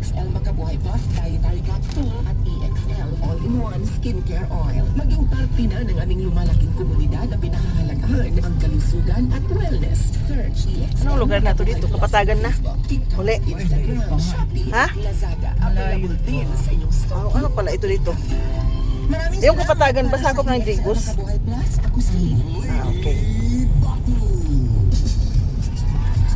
EXL Makabuhay Plus Dietary Capsule at EXL All-in-One Skincare Oil. Maging parte na ng aming lumalaking komunidad na pinahahalagahan ang kalusugan at wellness. Search EXL Anong lugar na to dito? Kapatagan na? Uli. Ha? Lazada. Available din sa inyong store. Oh, ano pala ito dito? Maraming Yung kapatagan, basta ako ng Digos. Ah, okay.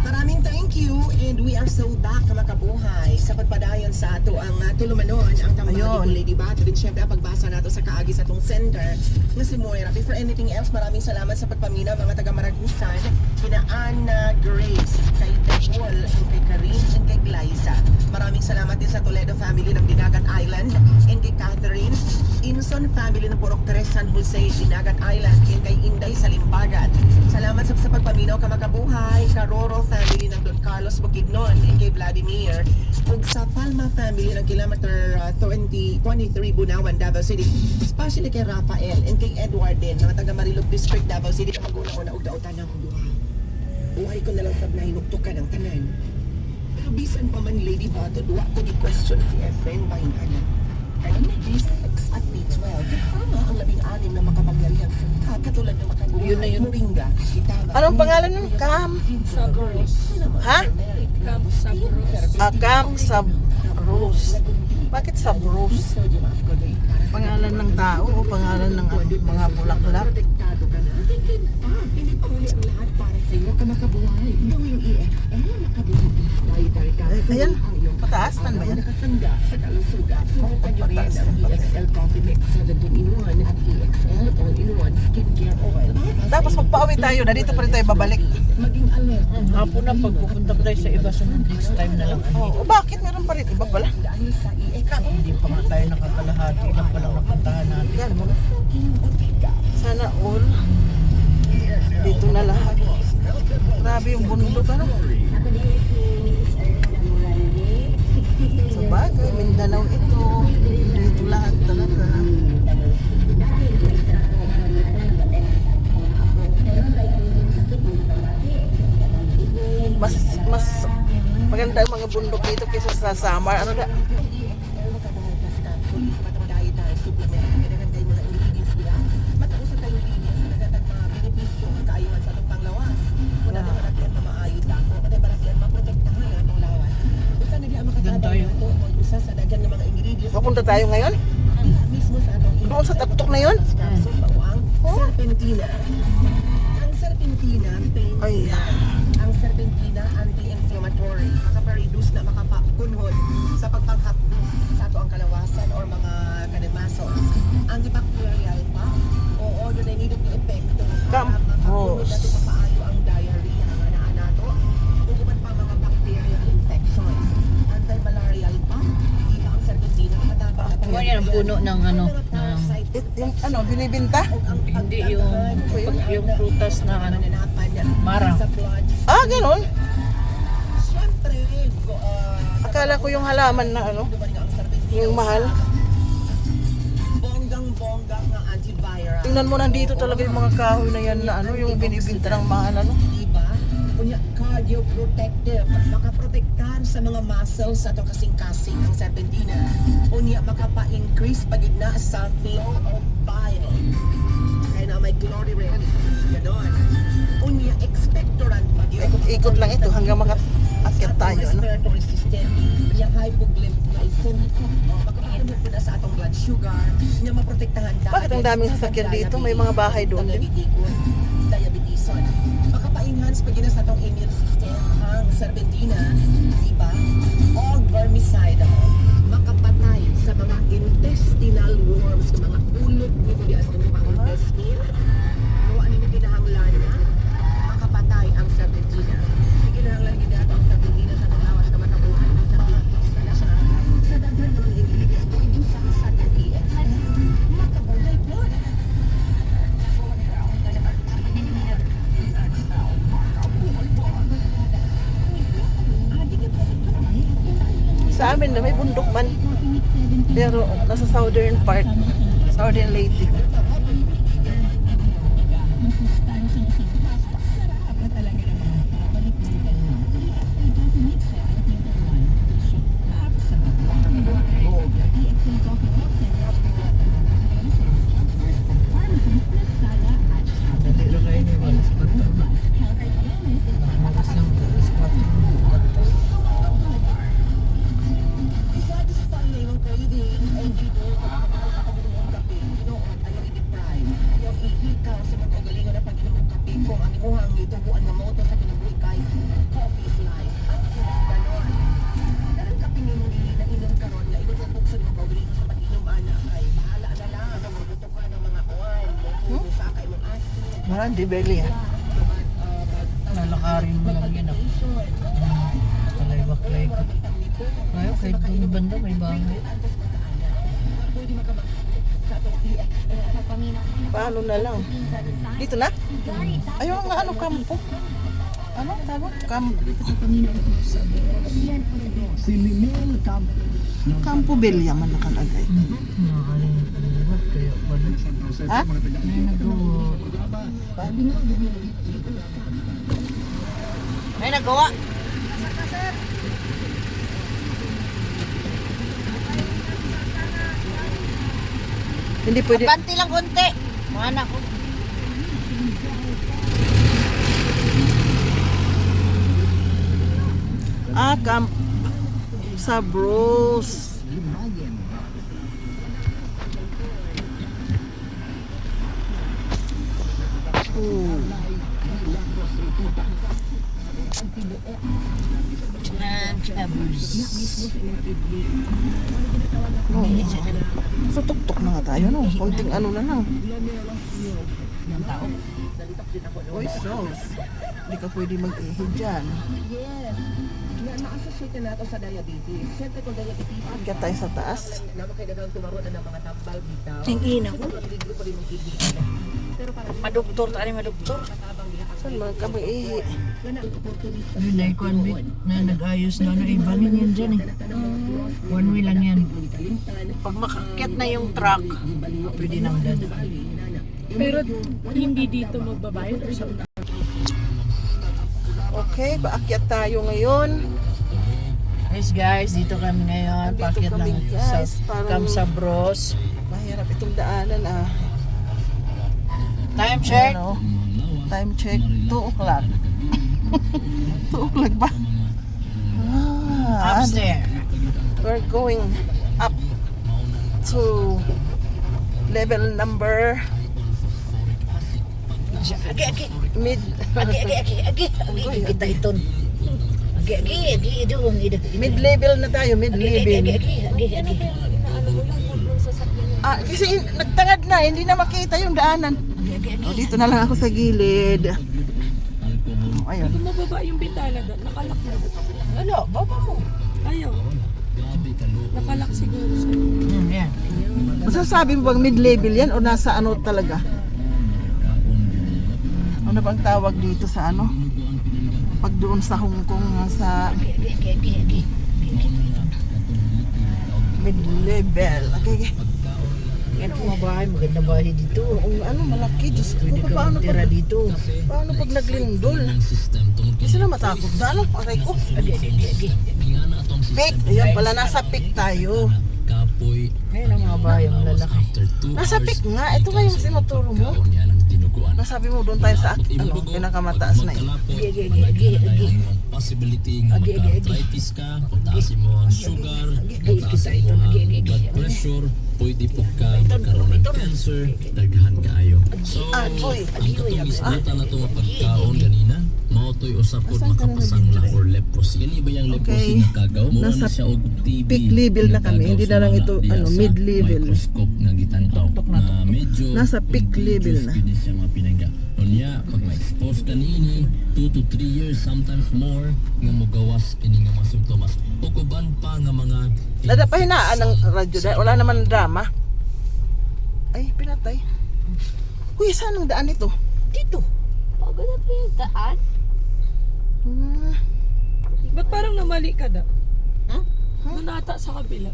Maraming thank you and we are so back na makabuhay sa pagpadayon sa ato ang uh, tulumanon ang tamang Ayun. ni Lady Bato din syempre pagbasa nato sa kaagi sa atong center nga si Moira. Before anything else, maraming salamat sa pagpamina mga taga Maragusan, kina Anna Grace, kay and kay Karin, and kay Glyza. Maraming salamat din sa Toledo family ng Dinagat Island, and kay Catherine, Inson family ng Purok Tres San Jose, Dinagat Island, and kay Inday sa Limbagat. Salamat sa, sa pagpaminaw ka makabuhay, ka Roro family ng Don Carlos Bukidnon, and kay Vladimir, ug sa Palma family ng kilometer uh, 20, 23 Bunawan, Davao City. Especially kay Rafael and kay Edward din, mga taga Marilog District, Davao City. Mag-una-una og dautan ng buhay. Buhay ko na lang sa nahinuktukan ng tanan. Pero bisan pa man Lady Bato, duwa ko di question si Efren Bainana. Kanin na D6 at B12, tama ang labing anim na makapangyarihang sangka katulad ng makabuhay, Yun na yun. moringa, itama. Anong pangalan nun? Cam? Sabros. Ha? Camp Sabros. Ah, Cam Sab Rose. Bakit Sab Rose? Pangalan ng tao o pangalan ng ah, mga bulaklak? Sa capsule ayan. Pataas, tan ba yan? Nakasangga sa kalusugan. Makuha niyo rin ang EXL Coffee Mix 17-in-1 at EXL All-in-1 Skincare Oil. Tapos magpa-uwi tayo, na dito pa rin tayo babalik. Maging alert. Hapon na pag pupunta pa tayo sa iba sunod next time na lang. Oh, bakit meron pa rin? Iba pala. Sa EXL, Hindi pa nga tayo nakakalahati lang palang napuntahan natin. Yan butika. Sana all. Dito na lahat. Grabe yung bundok ano. Sa bagay, Mindanao ito. Dito lahat talaga. Mas mas maganda ang mga bundok dito kaysa sa Samar. Ano da? Ano, It, yung ano, binibinta? hindi yung yung prutas na ano, Marang. Ah, ganun. Akala ko yung halaman na ano, yung mahal. Bonggang-bonggang nga antiviral. Tingnan mo nandito talaga yung mga kahoy na yan na ano, yung binibinta ng mahal ano. Cardioprotective. Makaprotektahan sa mga muscles sa itong kasing-kasing ang serpentina. Unya, makapa-increase pagid na sa flow of bile. Kaya na may glory red. Ganon. Unya, expectorant pag yun. Ikot-ikot lang ito hanggang makaakyat tayo. Ano? respiratory system, yung hypoglycemia, makapagpunod po na sa atong blood sugar, niya maprotektahan Bakit ang daming sasakyan dito? May mga bahay doon din. Diabetison. Makapa-enhance pag yun sa atong immune system, ang serpentina, diba? O vermicide, makapatay sa mga intestinal worms, sa mga ulot nito di sa mga intestine. Kung ano yung kinahanglan na, makapatay ang serpentina. Bundok man. Pero nasa southern part. Southern Leyte. kung ang imuhang gituguan nga moto sa kinabuhi kay Coffee is Life at Sinag Ganon. Darang kapingin mo na inom karon nga inom ang buksan mo kauling sa pag-inom ana kay bahala na lang na magbuto ka ng mga oil hmm? mo kung sa kay mong asin. Marandi Belly ha? Ah? Lalakarin mo lang yan ako. Ah. Kalaywak-laywak. Ngayon, kahit doon banda may bahay. Pwede makamahal. Paano na lang? Dito na? Ayaw nga ano, kampo. Ano tawag? Kampo. Kampo Belia man nakalagay. Ha? May nagawa. May. Hindi pwede. Kanti lang konti. Mga anak ko. Ah, camp sa bros. Oh. Chan, chabers. Oh. So tuktok na nga tayo no. Konting ano na lang. Uy, sos. Hindi ka pwede mag-ihi dyan. Na na-associate na sa diabetes. Siyempre kung diabetes, Kaya tayo sa taas. dagang tumaro na ng mga tambal bitaw. Ang ina ko. Pero para Madoktor, tali madoktor. Saan mga ka mag-ihi? Yun na ikuan bit na nag-ayos na ano, ibanin yan dyan eh. One way lang yan. Pag makakyat na yung truck, pwede nang dadaan. Pero hindi dito magbabayad or sa Okay, paakyat tayo ngayon. Guys guys, dito kami ngayon. Nandito Pakyat kami, ng guys. sa Parang- Kamsa Bros. Mahirap itong daanan ah. Time check. Ano? Time check, 2 o'clock. 2 o'clock ba? Ah, Upstairs. we're going up to level number Agi, agi. mid Agi, agi, agi, agi. Agi, kita iton. Agi, agi, agi, idong, idong. mid level na tayo, mid Agi, agi, level. agi, agi, agi. Ah, kasi nagtangad na, hindi na makita yung daanan. Oh, dito na lang ako sa gilid. Oh, ayun. Kung mababa yung bitana doon, nakalak na. Ano, baba mo. Ayaw. Nakalak siguro sa'yo. Hmm, yan. Masasabi mo bang mid level yan o nasa ano talaga? Ano bang tawag dito sa ano? Pag doon sa Hong Kong sa Agi, agi, agi, agi, agi. Agi, agi, iton. mid level. Okay, okay. Yan ang mga bahay, maganda bahay dito. Oo, ano malaki. Diyos ko, Pwede ka paano magtira pag, dito. paano pag naglindol? Kasi na matakot na. Aray ko. Agi, agi, agi. Pick. Ayan pala, nasa pick tayo. Ngayon ang mga bahay, ang lalaki. Nasa pick nga. Ito nga yung sinuturo mo. Nasabi mo doon tayo sa ano, pinakamataas na yun. Agi, agi, agi, agi, agi. possibility nga Agi, agi, agi. magka-arthritis ka, patasin mo ang sugar, ito. mo Agi, ang agi, agi. blood pressure, pwede po ka Ito, magkaroon ng ito. cancer, daghan kaayo. So, Ah, ang katong isguta na itong pagkaon ganina, maotoy usapod makapasangla or leprosy. Kani ba yung leprosy Okay. nga kagaw? Mo Nasa na siya og TB. peak level na kami. Hindi na lang ito, ano, sa mid-level. Microscope nga gitanaw. Na, Na medyo Nasa peak level na. Pwede siya mapinangga. Unya, pag ma-expose ka niini, 2 to 3 years, sometimes more, nga magawas kini nga mga simptomas. O kuban pa nga mga Dada pa hinaan ng radyo dahil wala naman drama. Ay, pinatay. Uy, saan ang daan ito? Dito. Pagod na yung daan? Hmm. Ba't parang namali ka da? Ha? Doon ata sa kabila.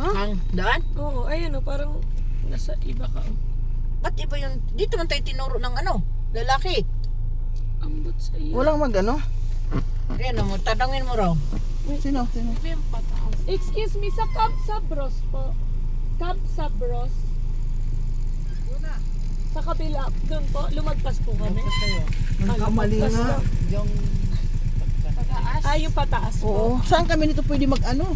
Ang daan? Oo, ayun o, parang nasa iba ka. oh. Ba't iba yung... Dito man tayo tinuro ng ano? Lalaki. Ambot sa iyo. Walang magano. Ayan mo, tadangin mo raw. Sino? Sino? Excuse me, sa Camp Sabros po. Camp Sabros. Sa kabila, doon po, lumagpas po kami. Nagkamali lumagpas nga. po. Yung... Ah, yung pataas po. Oo. Saan kami nito pwede mag-ano?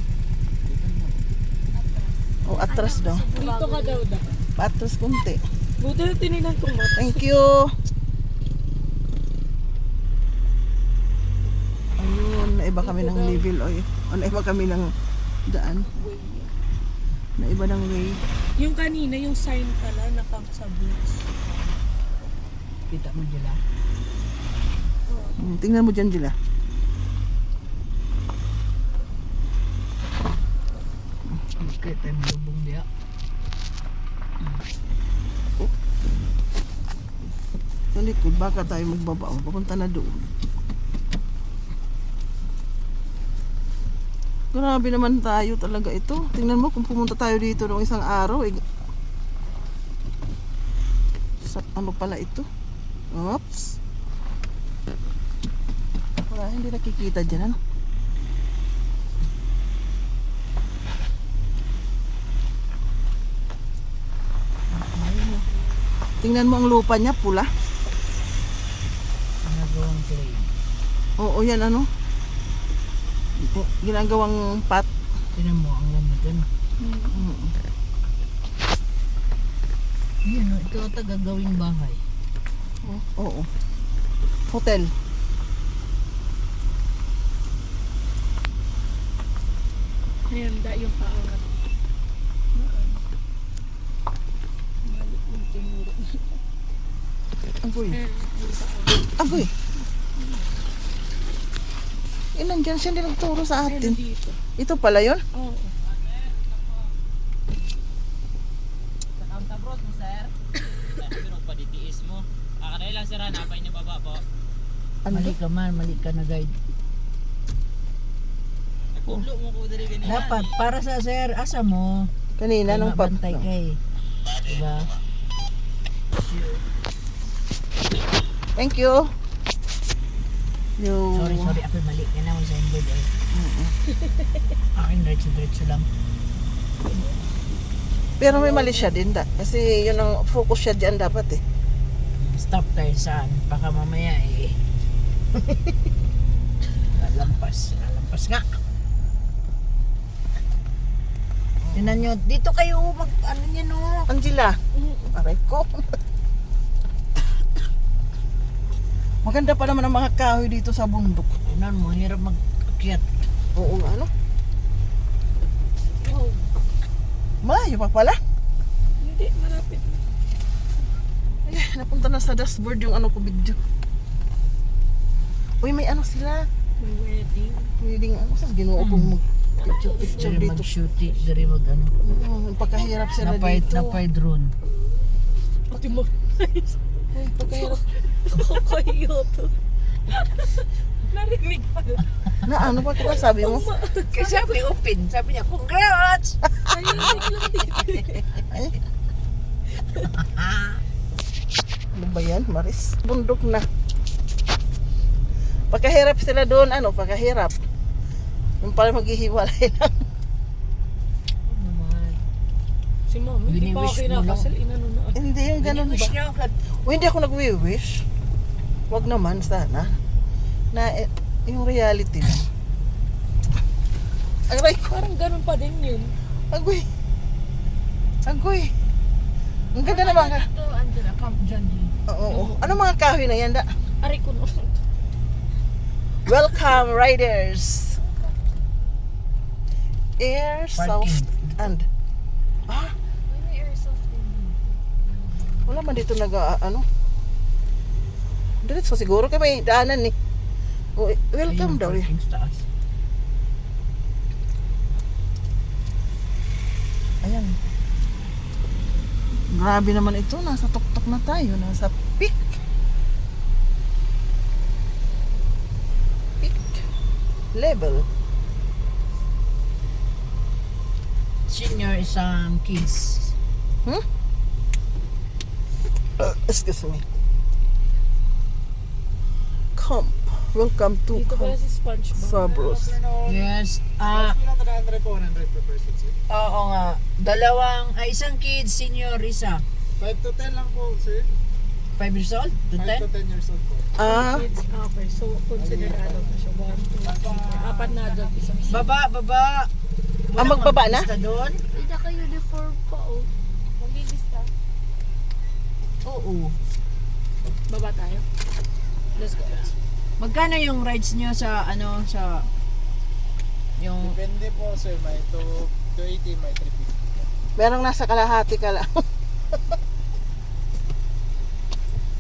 O, atras daw. Dito ka daw da. Atras kunti. Buti na tininan ko mo. Thank you. Ayun, naiba kami ng level. Oy. O, naiba kami ng daan. Naiba ng way. Yung kanina, yung sign pala na Camp Sabros. Kita mo ah. Hmm, tingnan mo dyan, Jila. Okay, tayo lubong diya. Sa likod, baka tayo magbaba. O, papunta na doon. Grabe naman tayo talaga ito. Tingnan mo kung pumunta tayo dito noong isang araw. Eh. Sa, ano pala ito? Oops. Wala, hindi nakikita dyan. Ano? Ayun, oh. Tingnan mo ang lupa niya, pula. Ginagawang grade. Oo, yan ano. Ginagawang pat. Tinan mo, ang lamig ano. Mm. Yan o, ito ata gagawing bahay. Oo. Oo. Hotel. Ayan, da yung paangat. Noon. Mali yung tinuro. Paangat. Agoy. Eh, nandyan siya nagturo sa atin. Ito pala yun? Oo. Ano Mali ka man, mali ka na guide. Dapat, para sa sir, asa mo. Kanina nung pap. bantay ka eh. Diba? Thank you. Yo. Sorry, sorry, ako mali. Yan ako sa inboard eh. Akin, diretso-diretso lang. Pero may mali siya din da. Kasi yun ang focus siya diyan dapat eh. Stop tayo saan. Baka mamaya eh. lalampas. Lalampas nga. Tinan nyo, dito kayo mag, ano nyo no. Angela. Aray ko. Maganda pa naman ang mga kahoy dito sa bundok. Tinan mo, hirap mag-akyat. Oo nga, ano? Wow. Malayo pa pala. Hindi, malapit. Ay, napunta na sa dashboard yung ano ko video. Uy, may ano sila. May wedding. Pwedeng ano sa ginoo ko mag picture picture Dari dito. mag-shoot, dari mag ano. Mm, pagkahirap sila Napay, dito. napay drone. Pati mo. Uy, pagkahirap. Kayo to. Narinig pala. Na ano ba kaya sabi mo? Kasi sabi open, sabi niya, congrats! Narinig lang dito. Ano ba yan, Maris? Bundok na. Pagkahirap sila doon, ano, pagkahirap. Yung pala maghihiwalay lang. Si mom, hindi pa ako Wini-wish kinakasal. Inano na. Hindi yung ganun Wish ba? O hindi ako nagwi-wish. Wag naman sana. Na eh, yung reality lang. Aray ko. Parang ganun pa din yun. Agoy. Agoy. Ang ganda naman ka. Ito, andyan na, Camp John D. Oo. oo. Ano mga kahoy na yan da? Ari ko no. Welcome riders. Airsoft and Ah, wala man dito nag ah, ano. Diretso siguro kay may daanan ni. Oh, welcome Ayun, daw. eh. taas. Ayan. Grabe naman ito. Nasa tuktok na tayo. Nasa peak. Peak level. Senior isang kids. Uh, excuse me. Camp. Welcome to Dito pala si SpongeBob. Sabros. Yes. Ah, oo nga. Dalawang, ay isang kids, senior isa. 5 to 10 lang po, sir. 5 years old? To 5 to 10? 10 years old po. Ah, Kids, okay. So, consider adult na siya. One, two, three. Apat na adult, isang Baba, baba. Ah, magbaba na? maglista doon? Hindi ka uniform pa, oh. Maglilista. Oo. Baba tayo. Let's go. Magkano yung rides nyo sa ano sa yung Depende po, sir. May 2 280, may 350. merong nasa kalahati ka lang.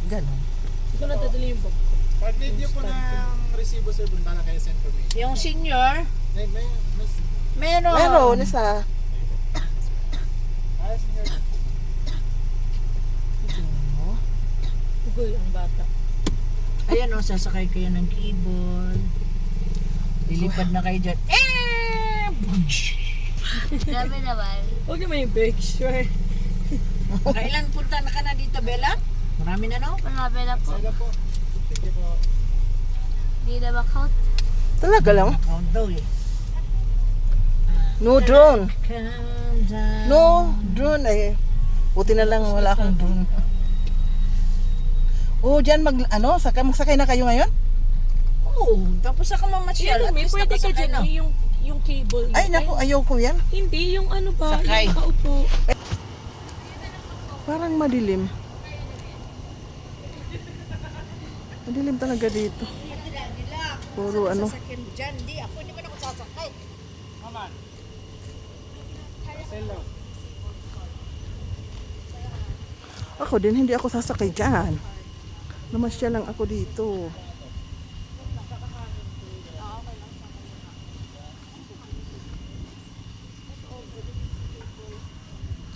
Ganon. Hindi ko natadali yung book. Pag need nyo po ng resibo sir, punta lang kayo sa information. Yung senior, May, may, may, meron. Meron isa. ah, senior. Ugoy ang bata. Ayan o, sasakay kayo ng cable. Lilipad na kayo dyan. Eh! Grabe naman. Huwag naman yung big sure. Kailan punta na ka na dito, Bella? Marami na, no? Marami na po. Sila po. You po. Hindi na makount. Talaga lang. Count daw eh. No drone. No drone eh. Buti na lang wala akong drone. Oh, diyan mag ano, saka magsakay na kayo ngayon? Oo, tapos saka mamasyal. Yan, may pwede ka dyan eh, yung, yung cable. Ay, naku, ayoko yan. Hindi, yung ano ba, Sakay. yung kaupo. Parang madilim. Madilim talaga dito. Puro ano. Sasakyan dyan, di ako, hindi man ako sasakay. Ako din, hindi ako sasakay dyan. Namasya lang ako dito.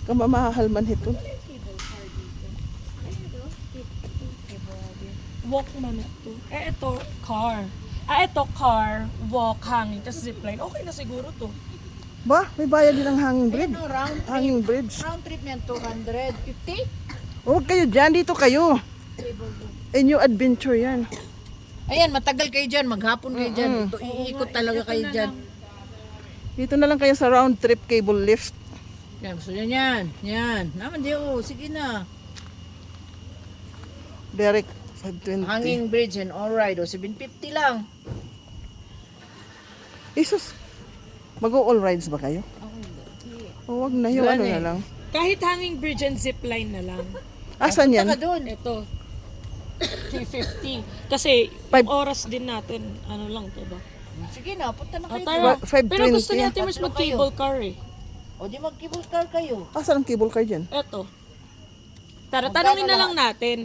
Kamamahal man ito. Walk man ito. Eh, ito, car. Ah, ito, car, walk, hanging, tapos zipline. Okay na siguro to. Ba, may bayad din ang hanging bridge. Ano, round trip, Hanging bridge. round trip niyan, 250? Huwag kayo dyan, dito kayo. A new adventure yan. Ayan, matagal kayo dyan, maghapon kayo dyan. Ito, iikot talaga kayo dyan. Dito na lang kayo sa round trip cable lift. Yan, gusto niya yan. Yan. Naman di, oh, sige na. Derek, 520. Hanging bridge and all right, oh, 750 lang. Isus, mag-all rides ba kayo? O wag na yun, Wala ano na na eh. lang. Kahit hanging bridge and zipline na lang. Asan yan? Punta ka doon. Ito, 350. Kasi, Five- yung oras din natin, ano lang to ba? Sige na, punta na Ah, kayo. 520. Pero gusto natin mas Tatlo mag-cable car eh. O di mag-cable car kayo. Asan ang cable car dyan? Eto. Tara, Magkano tanongin na lang natin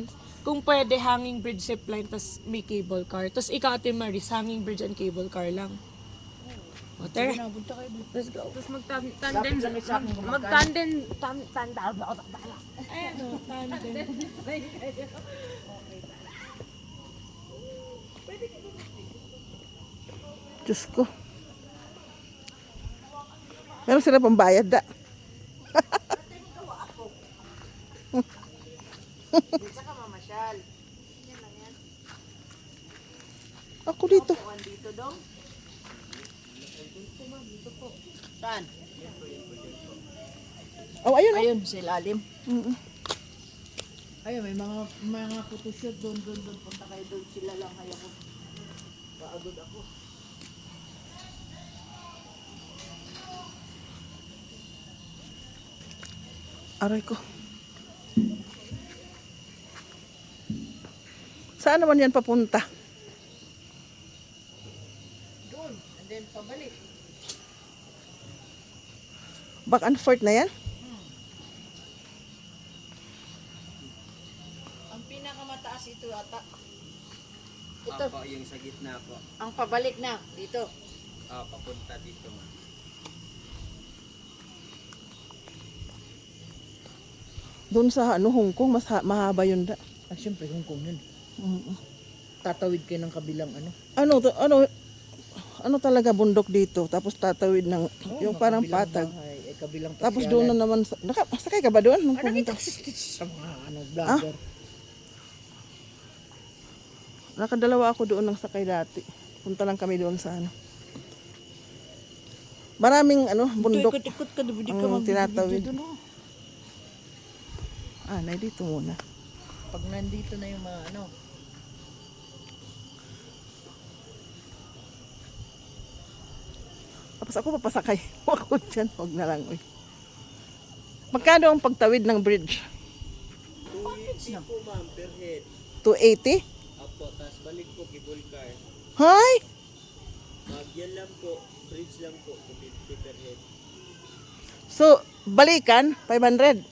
kung pwede hanging bridge zipline tas may cable car. Tapos ikaw, Ate Maris, hanging bridge and cable car lang. O, tara. Sige na, punta kayo. Let's go. Tapos mag-tandem, mag-tandem, tan- tandem, Ayan o, tandem. Diyos ko. Meron sila pambayad da. Saka mamasyal. Ako dito. Kuhan dito dong. Saan? Oh, ayun. sa ilalim. Mm-mm. Ayun, may mga mga photoshoot doon, doon, doon. Punta kayo doon. Sila lang kaya ko. Paagod ako. Aray ko. Saan naman yan papunta? Doon. And then pabalik. Back and forth na yan? Ang pinakamataas ito ata. Ito. Opo, yung sa gitna po. Ang pabalik na. Dito. Ah, papunta dito ma'am. Doon sa ano, Hong Kong, mas ha- mahaba yun da. Ah, syempre, Hong Kong yun. Mm-mm. Tatawid kayo ng kabilang ano. Ano, to, ano, ano talaga bundok dito, tapos tatawid ng, yung parang kabilang patag. bahay, eh, kabilang Tapos doon na naman, sa, naka, sakay ka ba doon? Nung Ano pumunta? ko sa mga ano, vlogger. Nakadalawa ako doon ng sakay dati. Punta lang kami doon sa ano. Maraming ano, bundok Ikot-ikot ka, di ka mag- tinatawid. no? Ah, na dito muna. Pag nandito na yung mga ano, Tapos ako papasakay. Ako dyan, huwag na lang. Uy. Magkano ang pagtawid ng bridge? 280 po ma'am per head. 280? Apo, tapos balik po cable car. Hay! Mag yan lang po, bridge lang po, 250 per head. So, balikan, 500.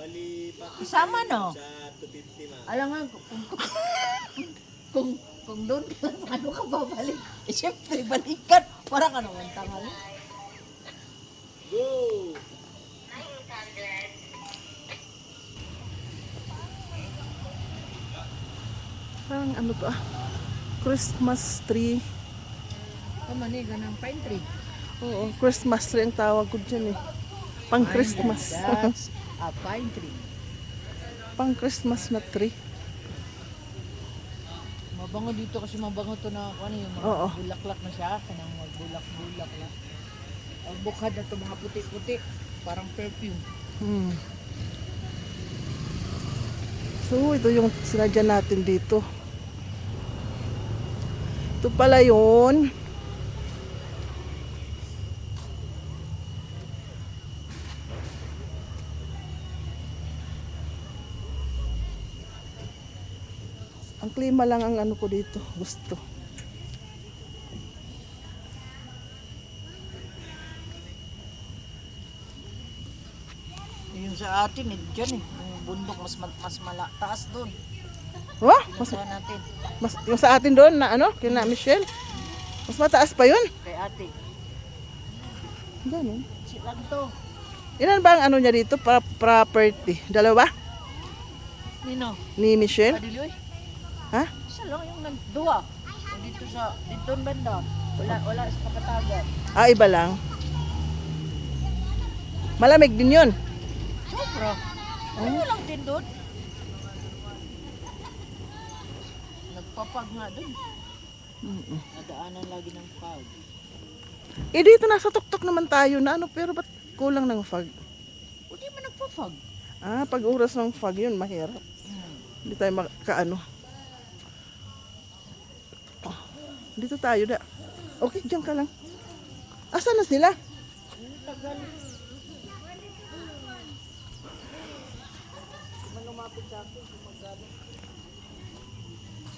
Bali, Kasama no? Sa 250 ma'am. Alam nga, kung, kung, kung, doon ka lang, ano ka babalik? Eh, syempre, balikan. Parang ano, ang tangal. Parang ano to ah. Christmas tree. Kamaniga ng pine tree. Oo, Christmas tree ang tawag ko dyan eh. Pang Christmas. That's a pine tree. Pang Christmas na tree. Mabango dito kasi mabango to na ano yung mga Oo. bulaklak na siya. Kanang magbulak-bulak na. Ang bukad na to mga puti-puti. Parang perfume. Hmm. So, ito yung sinadya natin dito. Ito pala yun. Ang klima lang ang ano ko dito. Gusto. Yung sa atin, eh, dyan eh. Yung bundok mas, ma- mas mala, taas doon. Oh, mas, mas, yung sa atin doon na ano, kina Michelle. Mas mataas pa yun. Kay ate. Ganun. Silang to. Ilan ba ang ano niya dito? Pra- property. Dalawa? Nino? Ni Michelle? Adiloy? Ha? Isa lang yung nagduwa. Dito sa, dito ang banda. Wala, wala sa kapatagan. Ah, iba lang. Malamig din yun. Sobra. Ano lang din doon? Nagpapag nga doon. Nadaanan lagi ng pag. Eh, dito nasa tuktok naman tayo na ano, pero ba't kulang ng fog? O di man nagpapag. Ah, pag oras ng fog yun, mahirap. Hindi tayo makaano. Oh, dito tayo da. Okay, diyan ka lang. Asa na sila? Oh,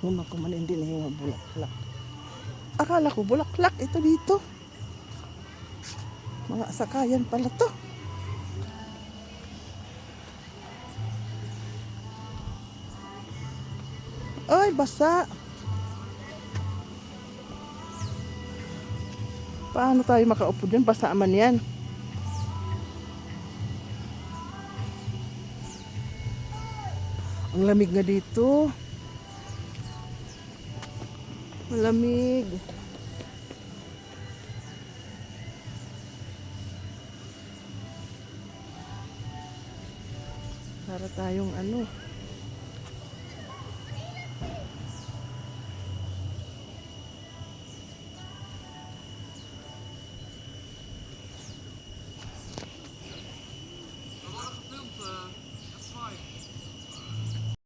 Una ko man hindi na bulaklak. Akala ko bulaklak ito dito. Mga sakayan pala to. Ay, basa. Paano tayo makaupo dyan? Basa man yan. Ang lamig nga dito. Malamig. Para tayong ano,